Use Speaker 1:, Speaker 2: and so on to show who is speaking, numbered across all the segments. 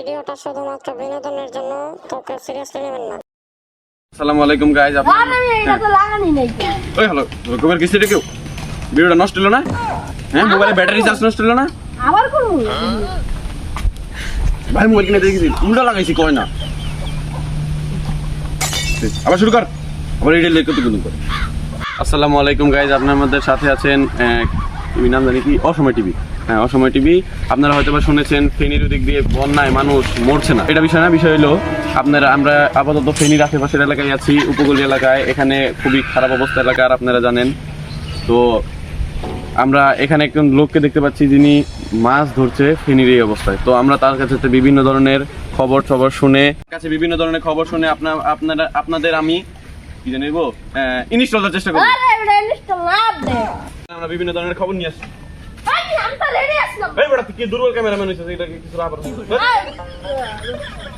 Speaker 1: ভিডিওটা শুধুমাত্র বিনোদনের জন্য তো কেউ সিরিয়াসলি নেবেন না।
Speaker 2: আসসালামু আলাইকুম গাইজ
Speaker 3: আরে এটা তো লাগানি নাই। তো।
Speaker 2: ওই হ্যালো গোবর কিস্তি কেউ? ভিডিওটা নষ্ট হলো না? হ্যাঁ মোবাইলে ব্যাটারি চার্জ নষ্ট হলো না?
Speaker 3: আবার করব
Speaker 2: ভাই মোবাইল কিনে দেখেছি উল্টা লাগাইছি কয় না? আবার শুরু কর। আবার এই লেখা তো আসসালামু আলাইকুম গাইজ আপনার মধ্যে সাথে আছেন টিভি, নাম জানি কি? অসময় টিভি। হ্যাঁ অসময় টিভি। আপনারা হয়তো বা শুনেছেন, ফেনীর দিক দিয়ে বন্যায় মানুষ মরছে না। এটা বিষয় না, বিষয় হলো আপনারা, আমরা আপাতত ফেনীর আশেপাশের এলাকায় আছি, উপকূলীয় এলাকায়। এখানে খুবই খারাপ অবস্থা এলাকার আপনারা জানেন। তো আমরা এখানে একজন লোককে দেখতে পাচ্ছি, যিনি মাছ ধরছে ফেনীর এই অবস্থায়। তো আমরা তার কাছে বিভিন্ন ধরনের খবর খবর শুনে কাছে বিভিন্ন ধরনের খবর শুনে আপনার আপনারা, আপনাদের আমি, কি জানি গো ইনস্টল চেষ্টা করব। আমরা বিভিন্ন ধরনের খবর নিয়ে আসছি। এই বেটা কি দুর্বল ক্যামেরাম্যান হয়েছে এটা কিছু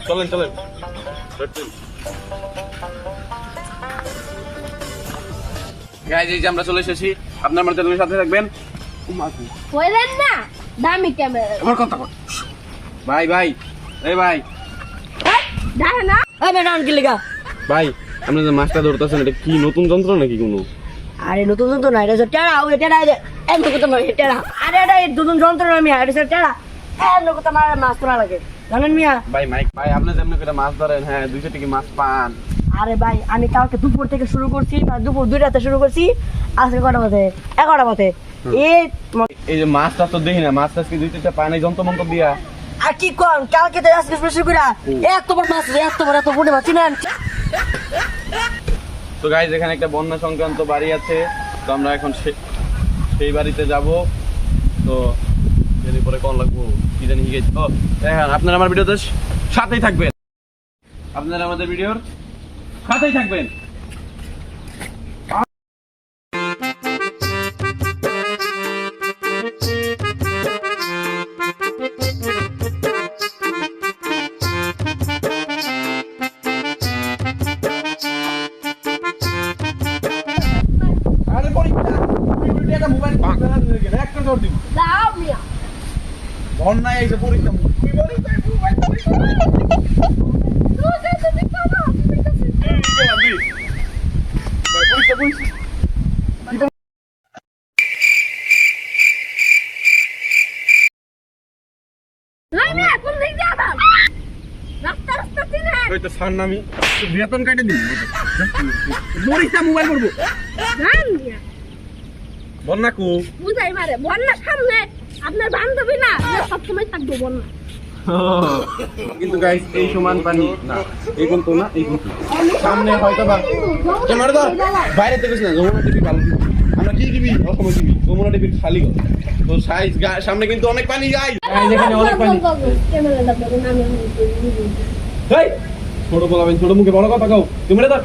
Speaker 2: চলেন চলেন। গাইজ এই যে আমরা চলে এসেছি আপনার চ্যানেলের সাথে থাকবেন?
Speaker 3: কইলেন না দামি ক্যামেরা
Speaker 2: আমার কথা কর ভাই ভাই এই ভাই।
Speaker 3: না
Speaker 4: ম্যাডাম কি লেগা
Speaker 2: ভাই আপনি যে মাছটা ধরতেছেন এটা কি নতুন যন্ত্র নাকি কোনো?
Speaker 4: আরে নতুন যন্ত্র না এটা হচ্ছে টেরা ওই টেরা এক নকুতা নয় টেরা। আরে এটা এই নতুন যন্ত্র না মিয়া এটা হচ্ছে টেরা এক নকুতা মারা মাছ তোলা লাগে জানেন মিয়া?
Speaker 2: ভাই মাইক ভাই আপনি যেমন করে মাছ ধরেন হ্যাঁ দুইশো টাকা মাছ পান।
Speaker 4: আরে ভাই আমি কালকে দুপুর থেকে শুরু করছি দুপুর দুইটাতে শুরু করছি আজকে কটা বাজে? এগারোটা বাজে। এই
Speaker 2: এই যে মাছটা তো দেখি না মাছ টাছ কি দুই তিনটা পান এই যন্ত্র মন্ত্র দিয়া।
Speaker 4: আর কি কম কালকে তো আজকে শুরু করে এত বড় মাছ এত বড় এত বড় মাছ চিনেন?
Speaker 2: তো গাইজ এখানে একটা বন্যা সংক্রান্ত বাড়ি আছে। তো আমরা এখন সেই বাড়িতে যাব। তো পরে কল লাগবো, কি জানি গেছি ও দেখেন আপনারা আমার ভিডিওতে সাথেই থাকবেন। আপনারা আমাদের ভিডিওর সাথেই থাকবেন। একটা জোর দিব।
Speaker 3: দাও মিয়া।
Speaker 2: বন্যায় এসে পরীক্ষা তুই পরীক্ষা
Speaker 3: তুই তো দেখো না। তুই দেখছিস নাই মিয়া কোন দিক দিয়ে আদাম রাস্তা রাস্তা চিনেন
Speaker 2: ওই তো সার নামি। বেতন কাটে দিবি। পরীক্ষা মোবাইল করব। বন্যা কু।
Speaker 3: বুঝাই মারে বন্যার সামনে আপনার বান্ধবী না যে সবসময় থাকব বন্যা।
Speaker 2: কিন্তু গাইস এই সমান পানি না এই কোন তো না এই কোন সামনে হয়তো বা ক্যামেরা ধর বাইরে থেকে না যমুনা টিভি ভালো আমরা কি টিভি? অসময় টিভি যমুনা টিভি খালি ঘর। তো সাইজ সামনে কিন্তু অনেক পানি গাই এখানে অনেক পানি।
Speaker 3: ক্যামেরাটা দেখুন আমি
Speaker 2: এই ছোট বলাবেন ছোট মুখে বড় কথা কও। তুমি ধর।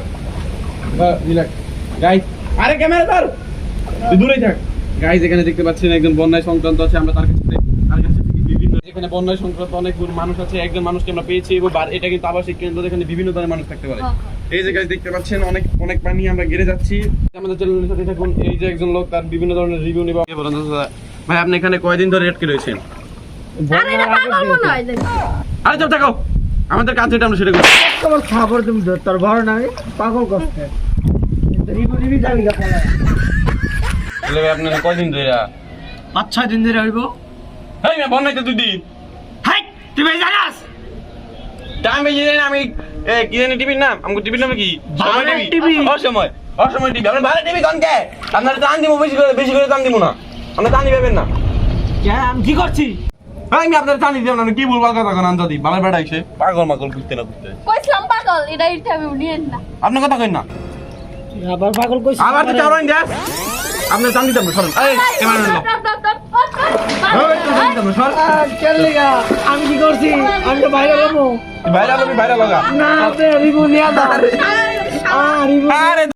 Speaker 2: রিল্যাক্স গাইস আরে ক্যামেরা ধর। তুই দূরেই থাক। গাইস এখানে দেখতে পাচ্ছেন একজন বন্যায় সংক্রান্ত আছে আমরা তার কাছে তার কাছে বিভিন্ন এখানে বন্যায় সংক্রান্ত অনেক মানুষ আছে একজন মানুষকে আমরা পেয়েছি এবং এটা কিন্তু আবাসিক কেন্দ্র এখানে বিভিন্ন ধরনের মানুষ থাকতে পারে। এই যে গাইস দেখতে পাচ্ছেন অনেক অনেক পানি আমরা ঘিরে যাচ্ছি। আমাদের চ্যানেলের সাথে থাকুন এই যে একজন লোক তার বিভিন্ন ধরনের রিভিউ নিবা। ভাই আপনি এখানে কয়দিন ধরে আটকে রয়েছেন?
Speaker 3: আরে হয়
Speaker 2: চুপ থাকো। আমাদের কাজ যেটা আমরা সেটা করি
Speaker 4: তোমার খাবার তুমি তোর না পাগল করতে
Speaker 2: আপনারা কয়দিন ধরে
Speaker 4: পাঁচ ছয় দিন ধরে হইব।
Speaker 2: হেই মে বন্যাইতে
Speaker 4: হাই তুই জানাস?
Speaker 2: টাইম বেজে আমি কি জানি টিভির নাম? আমাকে টিভির নাম কি? সময় টিভি? অসময়। অসময় টিভি। আমরা ভালো টিভি কোন আপনারা দান দিব বেশি করে বেশি করে দান দিব না। আমরা দিবেন না।
Speaker 4: আমি কি করছি?
Speaker 2: আমি আপনারা না। কি বলব কথা কোন আন্দাজি বাবার বেড়া পাগল মাগল বুঝতে না বুঝতে
Speaker 3: কইছিলাম পাগল এটা ইন্টারভিউ নিয়েন না।
Speaker 2: আপনি কথা কইন না।
Speaker 4: আবার পাগল কইছিস?
Speaker 2: আবার তো চাওরাইন দেখ আপনি জান দিতাম সরেন। এই ক্যামেরা নাও
Speaker 4: আমি কি করছি? আমি তো বাইরে যাব।
Speaker 2: বাইরে যাব বাইরে লাগা।
Speaker 4: না রিবু নিয়ে
Speaker 2: আরে